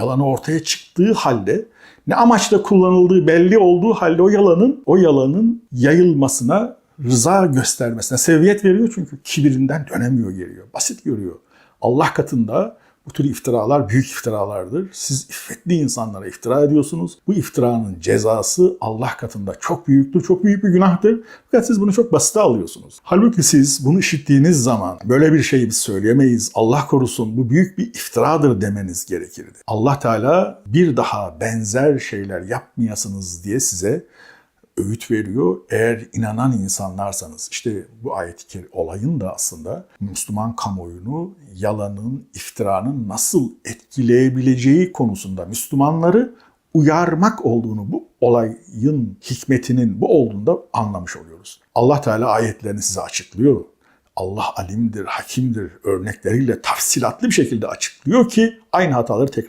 yalanı ortaya çıktığı halde ne amaçla kullanıldığı belli olduğu halde o yalanın o yalanın yayılmasına rıza göstermesine seviyet veriyor çünkü kibirinden dönemiyor geliyor. Basit görüyor. Allah katında bu tür iftiralar büyük iftiralardır. Siz iffetli insanlara iftira ediyorsunuz. Bu iftiranın cezası Allah katında çok büyüktür, çok büyük bir günahtır. Fakat siz bunu çok basite alıyorsunuz. Halbuki siz bunu işittiğiniz zaman böyle bir şeyi biz söyleyemeyiz. Allah korusun bu büyük bir iftiradır demeniz gerekirdi. Allah Teala bir daha benzer şeyler yapmayasınız diye size öğüt veriyor. Eğer inanan insanlarsanız işte bu ayet-i olayın da aslında Müslüman kamuoyunu yalanın, iftiranın nasıl etkileyebileceği konusunda Müslümanları uyarmak olduğunu bu olayın hikmetinin bu olduğunu da anlamış oluyoruz. Allah Teala ayetlerini size açıklıyor. Allah alimdir, hakimdir örnekleriyle tafsilatlı bir şekilde açıklıyor ki aynı hataları tekrar